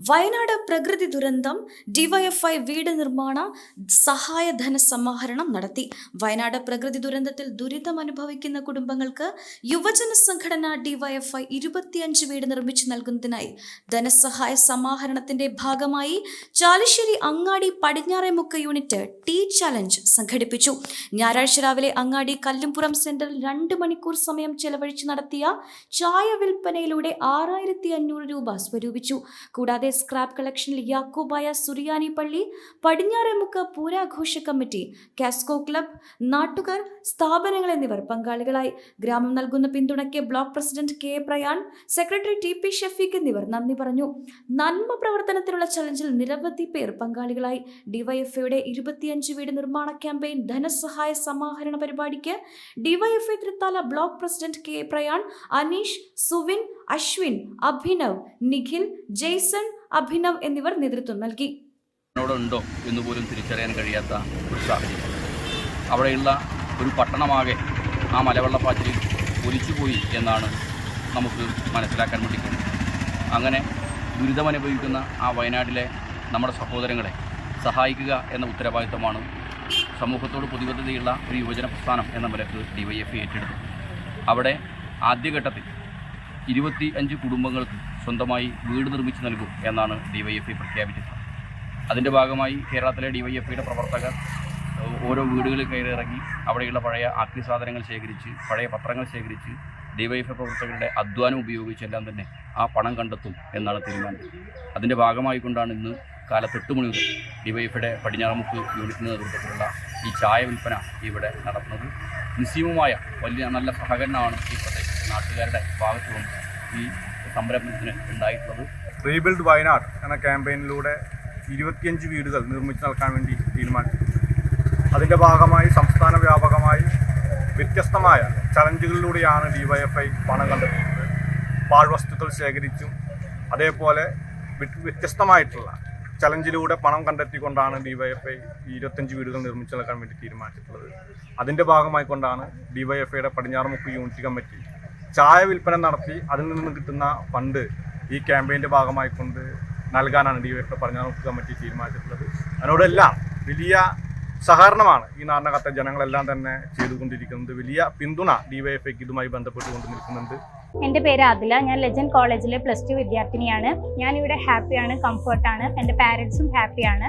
വയനാട് പ്രകൃതി ദുരന്തം ഡിവൈഎഫ്ഐ വീട് നിർമ്മാണ സഹായ ധനസമാഹരണം നടത്തി. വയനാട് പ്രകൃതി ദുരന്തത്തിൽ ദുരിതം അനുഭവിക്കുന്ന കുടുംബങ്ങൾക്ക് യുവജന സംഘടന ഡിവൈഎഫ്ഐ ഇരുപത്തിയഞ്ച് വീട് നിർമ്മിച്ചു നൽകുന്നതിനായി ധനസഹായ സമാഹരണത്തിന്റെ ഭാഗമായി ചാലിശ്ശേരി അങ്ങാടി പടിഞ്ഞാറേമുക്ക യൂണിറ്റ് ടീ ചലഞ്ച് സംഘടിപ്പിച്ചു. ഞായറാഴ്ച രാവിലെ അങ്ങാടി കല്ലുംപുറം സെന്ററിൽ രണ്ട് മണിക്കൂർ സമയം ചെലവഴിച്ച് നടത്തിയ ചായ വിൽപ്പനയിലൂടെ ആറായിരത്തി അഞ്ഞൂറ് രൂപ സ്വരൂപിച്ചു. കൂടാതെ സ്ക്രാപ്പ് കളക്ഷനിൽ യാക്കോബായ സുറിയാനി പള്ളി പടിഞ്ഞാറേമുക്ക് പൂരാഘോഷ കമ്മിറ്റി കാസ്കോ ക്ലബ് നാട്ടുകാർ സ്ഥാപനങ്ങൾ എന്നിവർ പങ്കാളികളായി. ഗ്രാമം നൽകുന്ന പിന്തുണയ്ക്ക് block president K Prayan secretary T P Shafeeq എന്നിവർ നന്ദി പറഞ്ഞു. നന്മ പ്രവർത്തനത്തിനുള്ള ചലഞ്ചിൽ നിരവധി പേർ പങ്കാളികളായി. ഡിവൈഎഫ്ഐയുടെ ഇരുപത്തിയഞ്ച് വീട് നിർമ്മാണ ക്യാമ്പയിൻ ധനസഹായ സമാഹരണ പരിപാടിക്ക് DYFI Thrithala block president K Prayan Aneesh Suvin Ashwin Abhinav Nikhil Jaison Abhinav എന്നിവർ നേതൃത്വം നൽകി. ഉണ്ടോ എന്ന് പോലും തിരിച്ചറിയാൻ കഴിയാത്ത ഒരു സാഹചര്യം. അവിടെയുള്ള ഒരു പട്ടണമാകെ ആ മലവെള്ളപ്പാച്ചിൽ ഒലിച്ചുപോയി എന്നാണ് നമുക്ക് മനസ്സിലാക്കാൻ വേണ്ടി അങ്ങനെ ദുരിതമനുഭവിക്കുന്ന ആ വയനാട്ടിലെ നമ്മുടെ സഹോദരങ്ങളെ സഹായിക്കുക എന്ന ഉത്തരവാദിത്തമാണ് സമൂഹത്തോട് പ്രതിബദ്ധതയുള്ള ഒരു യുവജന പ്രസ്ഥാനം എന്ന നിലയ്ക്ക് ഡിവൈഎഫ് ഏറ്റെടുത്തു അവിടെ ആദ്യഘട്ടത്തിൽ ഇരുപത്തി അഞ്ച് കുടുംബങ്ങൾക്ക് സ്വന്തമായി വീട് നിർമ്മിച്ചു നൽകും എന്നാണ് ഡിവൈഎഫ്ഐ പ്രഖ്യാപിച്ചത് അതിന്റെ ഭാഗമായി കേരളത്തിലെ ഡിവൈഎഫ്ഐയുടെ പ്രവർത്തകർ ഓരോ വീടുകളിൽ കയറി ഇറങ്ങി അവിടെയുള്ള പഴയ ആക്രി സാധനങ്ങൾ ശേഖരിച്ച് പഴയ പത്രങ്ങൾ ശേഖരിച്ച് ഡിവൈഎഫ്ഐ പ്രവർത്തകരുടെ അധ്വാനം ഉപയോഗിച്ചെല്ലാം തന്നെ ആ പണം കണ്ടെത്തും എന്നാണ് തീരുമാനം. അതിന്റെ ഭാഗമായിക്കൊണ്ടാണ് ഇന്ന് കാലത്ത് എട്ട് മണി മുതൽ ഡിവൈഎഫ്ഐയുടെ പടിഞ്ഞാറമുക്ക് യൂണിറ്റിന്റെ നേതൃത്വത്തിലുള്ള ഈ ചായ വിൽപ്പന ഇവിടെ നടത്തുന്നത്. നിസ്സീമമായ വലിയ നല്ല സഹകരണമാണ് ഈ പ്രദേശത്തെ നാട്ടുകാരുടെ ഭാഗത്തു നിന്ന് ഈ സംരംഭത്തിന് ഉണ്ടായിട്ടുള്ളത്. റീബിൽഡ് വയനാട് എന്ന ക്യാമ്പയിനിലൂടെ ഇരുപത്തിയഞ്ച് വീടുകൾ നിർമ്മിച്ചു നൽകാൻ വേണ്ടി തീരുമാനിച്ചു. അതിന്റെ ഭാഗമായി സംസ്ഥാന വ്യാപകമായി വ്യത്യസ്തമായ ചലഞ്ചുകളിലൂടെയാണ് ഡിവൈഎഫ്ഐ പണം കണ്ടെത്തുന്നത് പാഴ്വസ്തുക്കൾ ശേഖരിച്ചും. അതേപോലെ വ്യത്യസ്തമായിട്ടുള്ള ചലഞ്ചിലൂടെ പണം കണ്ടെത്തിക്കൊണ്ടാണ് ഡിവൈഎഫ്ഐ ഇരുപത്തഞ്ച് വീടുകൾ നിർമ്മിച്ചു നൽകാൻ വേണ്ടി തീരുമാനിച്ചിട്ടുള്ളത്. അതിന്റെ ഭാഗമായിക്കൊണ്ടാണ് ഡിവൈഎഫ്ഐയുടെ പടിഞ്ഞാറുമുക്ക് യൂണിറ്റ് കമ്മിറ്റി ചായ വിൽപ്പന നടത്തി അതിൽ നിന്ന് കിട്ടുന്ന ഫണ്ട് ഈ ക്യാമ്പയിന്റെ ഭാഗമായിക്കൊണ്ട് നൽകാനാണ് ഡി വൈഫ് പറഞ്ഞ കമ്മിറ്റി തീരുമാനിച്ചിട്ടുള്ളത്. അതിനോടെല്ലാം വലിയ സഹകരണമാണ് ഈ നാടിനകത്തെ ജനങ്ങളെല്ലാം തന്നെ ചെയ്തുകൊണ്ടിരിക്കുന്നത്. വലിയ പിന്തുണ ഡിവൈഎഫ്ഐക്ക് ഇതുമായി ബന്ധപ്പെട്ടുകൊണ്ട് നിൽക്കുന്നുണ്ട്. എന്റെ പേര് അദില ഞാൻ ലെജൻഡ് കോളേജിലെ പ്ലസ് ടു വിദ്യാർത്ഥിനിയാണ്. ഞാനിവിടെ ഹാപ്പിയാണ് കംഫർട്ടാണ്. എന്റെ പാരൻസും ഹാപ്പിയാണ്.